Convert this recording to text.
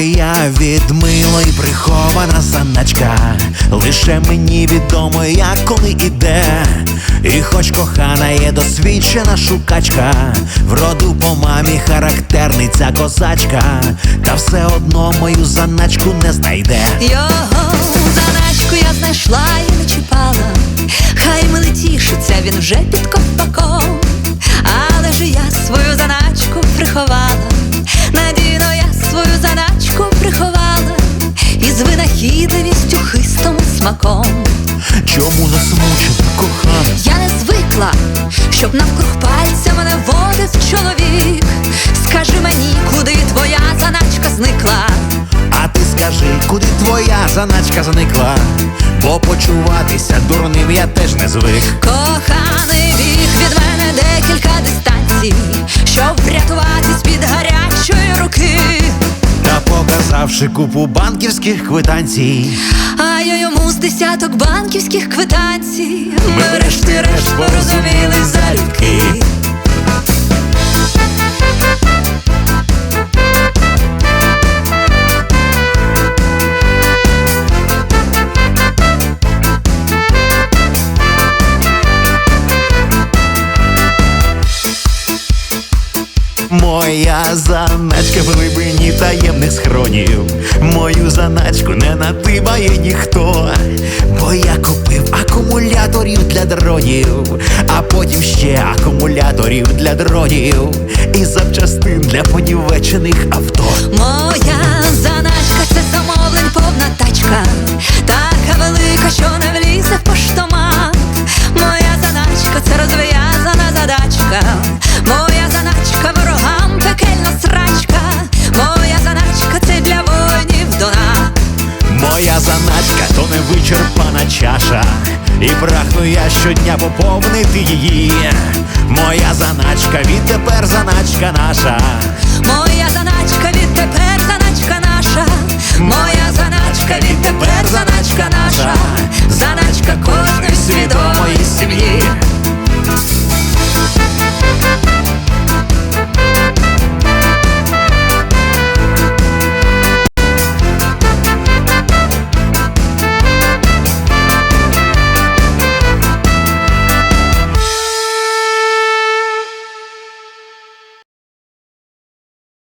Моя відмило і прихована заначка, лише мені відомо, як коли іде. І хоч кохана є досвідчена шукачка, вроду по мамі характерниця козачка, та все одно мою заначку не знайде. Його заначку я знайшла і не чіпала. Хай милий тішиться, він вже під ковпаком. Винахідливістю хистом і смаком. Чому засмучена, кохана? Я не звикла, щоб навкруг пальця мене водив чоловік. Скажи мені, куди твоя заначка зникла? А ти скажи, куди твоя заначка зникла? Бо почуватися дурним я теж не звик. Коханий вік від мене декілька дистанцій, показавши купу банківських квитанцій, А я йому з десяток банківських квитанцій. Ми врешті-решт порозуміли залюбки. Моя заначка в глибині таємних схронів. Мою заначку не натибає ніхто. Бо я купив акумуляторів для дронів, а потім ще акумуляторів для дронів і запчастин для понівечених авто. Моя невичерпана чаша, і прагну я щодня поповнити її. Моя заначка відтепер заначка наша. Моя заначка відтепер